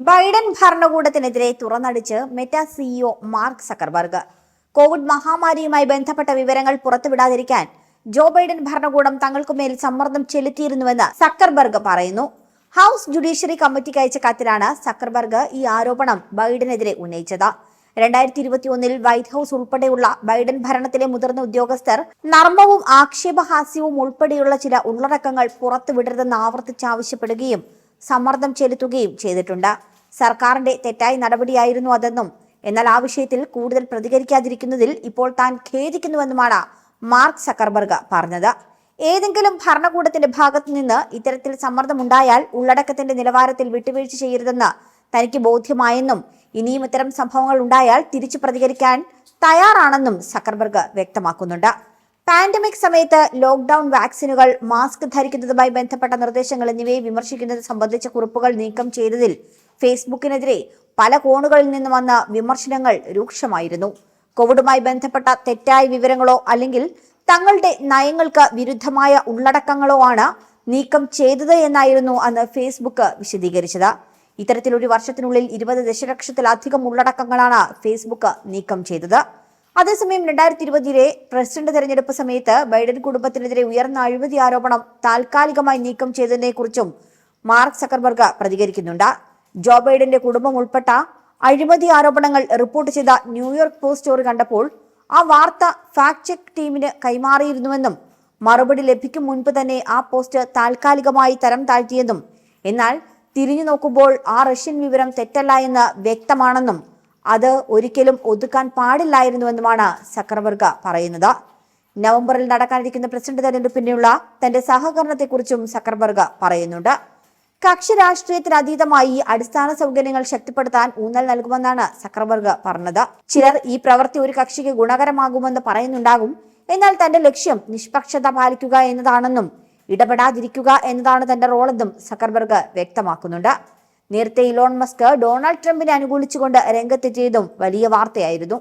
Biden ഭരണകൂടത്തിനെതിരെ തുറന്നടിച്ച് Meta CEO Mark Zuckerberg. Covid മഹാമാരിയുമായി ബന്ധപ്പെട്ട വിവരങ്ങൾ പുറത്തുവിടാതിരിക്കാൻ ജോ ബൈഡൻ ഭരണകൂടം തങ്ങൾക്കുമേൽ സമ്മർദ്ദം ചെലുത്തിയിരുന്നുവെന്ന് സക്കർബർഗ് പറയുന്നു. ഹൗസ് ജുഡീഷ്യറി കമ്മിറ്റിക്ക് അയച്ച കത്തിലാണ് സക്കർബർഗ് ഈ ആരോപണം ബൈഡനെതിരെ ഉന്നയിച്ചത്. രണ്ടായിരത്തി ഇരുപത്തിയൊന്നിൽ വൈറ്റ് ഹൌസ് ഉൾപ്പെടെയുള്ള ബൈഡൻ ഭരണത്തിലെ മുതിർന്ന ഉദ്യോഗസ്ഥർ നർമ്മവും ആക്ഷേപഹാസ്യവും ഉൾപ്പെടെയുള്ള ചില ഉള്ളടക്കങ്ങൾ പുറത്തുവിടരുതെന്ന് ആവർത്തിച്ചാവശ്യപ്പെടുകയും സമ്മർദ്ദം ചെലുത്തുകയും ചെയ്തിട്ടുണ്ട്. സർക്കാരിന്റെ തെറ്റായ നടപടിയായിരുന്നു അതെന്നും എന്നാൽ ആ വിഷയത്തിൽ കൂടുതൽ പ്രതികരിക്കാതിരിക്കുന്നതിൽ ഇപ്പോൾ താൻ ഖേദിക്കുന്നുവെന്നുമാണ് മാർക്ക് സക്കർബർഗ് പറഞ്ഞത്. ഏതെങ്കിലും ഭരണകൂടത്തിന്റെ ഭാഗത്തു നിന്ന് ഇത്തരത്തിൽ സമ്മർദ്ദമുണ്ടായാൽ ഉള്ളടക്കത്തിന്റെ നിലവാരത്തിൽ വിട്ടുവീഴ്ച ചെയ്യരുതെന്ന് തനിക്ക് ബോധ്യമായെന്നും ഇനിയും ഇത്തരം സംഭവങ്ങൾ ഉണ്ടായാൽ തിരിച്ചു പ്രതികരിക്കാൻ തയ്യാറാണെന്നും സക്കർബർഗ് വ്യക്തമാക്കുന്നുണ്ട്. പാൻഡമിക് സമയത്ത് ലോക്ക്ഡൌൺ വാക്സിനുകൾ മാസ്ക് ധരിക്കുന്നതുമായി ബന്ധപ്പെട്ട നിർദ്ദേശങ്ങൾ എന്നിവയെ വിമർശിക്കുന്നത് സംബന്ധിച്ച കുറിപ്പുകൾ നീക്കം ചെയ്തതിൽ ഫേസ്ബുക്കിനെതിരെ പല കോണുകളിൽ നിന്നും വന്ന വിമർശനങ്ങൾ രൂക്ഷമായിരുന്നു. കോവിഡുമായി ബന്ധപ്പെട്ട തെറ്റായ വിവരങ്ങളോ അല്ലെങ്കിൽ തങ്ങളുടെ നയങ്ങൾക്ക് വിരുദ്ധമായ ഉള്ളടക്കങ്ങളോ ആണ് നീക്കം ചെയ്തത് എന്നായിരുന്നു അന്ന് ഫേസ്ബുക്ക് വിശദീകരിച്ചത്. ഇത്തരത്തിലൊരു വർഷത്തിനുള്ളിൽ ഇരുപത് ദശലക്ഷത്തിലധികം ഉള്ളടക്കങ്ങളാണ് ഫേസ്ബുക്ക് നീക്കം ചെയ്തത്. അതേസമയം രണ്ടായിരത്തി ഇരുപതിലെ പ്രസിഡന്റ് തെരഞ്ഞെടുപ്പ് സമയത്ത് ബൈഡൻ കുടുംബത്തിനെതിരെ ഉയർന്ന അഴിമതി ആരോപണം താൽക്കാലികമായി നീക്കം ചെയ്തതിനെക്കുറിച്ചും മാർക്ക് സക്കർബർഗ് പ്രതികരിക്കുന്നുണ്ട്. ജോ ബൈഡന്റെ കുടുംബം ഉൾപ്പെട്ട അഴിമതി ആരോപണങ്ങൾ റിപ്പോർട്ട് ചെയ്ത ന്യൂയോർക്ക് പോസ്റ്റ് സ്റ്റോറി കണ്ടപ്പോൾ ആ വാർത്ത ഫാക്ട് ചെക്ക് ടീമിന് കൈമാറിയിരുന്നുവെന്നും മറുപടി ലഭിക്കും മുൻപ് തന്നെ ആ പോസ്റ്റ് താൽക്കാലികമായി തരം താഴ്ത്തിയെന്നും എന്നാൽ തിരിഞ്ഞു നോക്കുമ്പോൾ ആ റഷ്യൻ വിവരം തെറ്റല്ല എന്ന് വ്യക്തമാണെന്നും അത് ഒരിക്കലും ഒതുക്കാൻ പാടില്ലായിരുന്നുവെന്നുമാണ് സക്കർബർഗ് പറയുന്നത്. നവംബറിൽ നടക്കാനിരിക്കുന്ന പ്രസിഡന്റ് തെരഞ്ഞെടുപ്പിനുള്ള തന്റെ സഹകരണത്തെക്കുറിച്ചും സക്കർബർഗ് പറയുന്നുണ്ട്. കക്ഷി രാഷ്ട്രീയത്തിന് അതീതമായി അടിസ്ഥാന സൗകര്യങ്ങൾ ശക്തിപ്പെടുത്താൻ ഊന്നൽ നൽകുമെന്നാണ് സക്കർബർഗ് പറഞ്ഞത്. ചിലർ ഈ പ്രവൃത്തി ഒരു കക്ഷിക്ക് ഗുണകരമാകുമെന്ന് പറയുന്നുണ്ടാകും. എന്നാൽ തന്റെ ലക്ഷ്യം നിഷ്പക്ഷത പാലിക്കുക എന്നതാണെന്നും ഇടപെടാതിരിക്കുക എന്നതാണ് തന്റെ റോളെന്നും സക്കർബർഗ് വ്യക്തമാക്കുന്നുണ്ട്. നേരത്തെ ഇലോൺ മസ്ക് ഡൊണാൾഡ് ട്രംപിനെ അനുകൂലിച്ചുകൊണ്ട് രംഗത്തെത്തിയതും വലിയ വാർത്തയായിരുന്നു.